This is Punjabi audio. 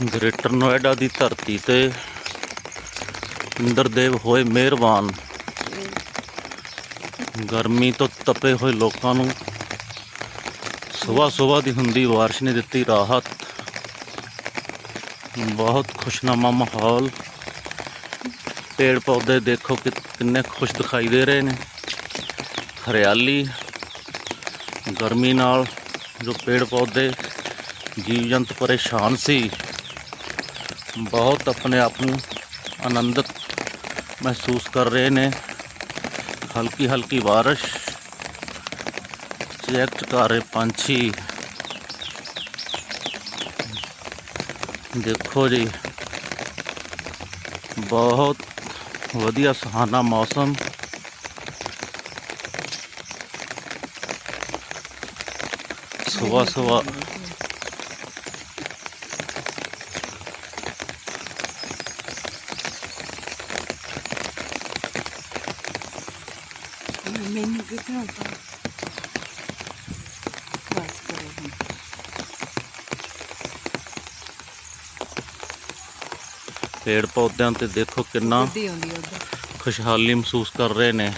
ਗ੍ਰੇਟਰ ਨੋਇਡਾ ਦੀ ਧਰਤੀ ਤੇ ਇੰਦਰਦੇਵ ਹੋਏ ਮਿਹਰਬਾਨ। ਗਰਮੀ ਤੋਂ ਤਪੇ ਹੋਏ ਲੋਕਾਂ ਨੂੰ ਸਵੇਰ ਸਵੇਰ ਦੀ ਹੁੰਦੀ ਬਾਰਿਸ਼ ਨੇ ਦਿੱਤੀ ਰਾਹਤ। ਬਹੁਤ ਖੁਸ਼ਨਾਮਾ ਮਾਹੌਲ। ਪੇੜ ਪੌਦੇ ਦੇਖੋ ਕਿ ਕਿੰਨੇ ਖੁਸ਼ ਦਿਖਾਈ ਦੇ ਰਹੇ ਨੇ। ਹਰਿਆਲੀ, ਗਰਮੀ ਨਾਲ ਜੋ ਪੇੜ ਪੌਦੇ ਜੀਵ ਜੰਤ ਪਰੇਸ਼ਾਨ ਸੀ। ਬਹੁਤ ਆਪਣੇ ਆਪ ਨੂੰ ਆਨੰਦਿਤ ਮਹਿਸੂਸ ਕਰ ਰਹੇ ਨੇ ਹਲਕੀ ਹਲਕੀ ਬਾਰਿਸ਼ ਚੈੱਕ ਚਕਾਰੇ ਪੰਛੀ ਦੇਖੋ ਜੀ ਬਹੁਤ ਵਧੀਆ ਸੁਹਾਨਾ ਮੌਸਮ ਸਵੇਰ ਸਵੇਰ ਮੈਨੂੰ ਕਿਥੋਂ ਪਾ ਬਸ ਕਰੋ ਹੁਣ। ਪੇੜ ਪੌਦਿਆਂ ਤੇ ਦੇਖੋ ਕਿੰਨਾ ਉਧਰ। ਖੁਸ਼ਹਾਲੀ ਮਹਿਸੂਸ ਕਰ ਰਹੇ ਨੇ।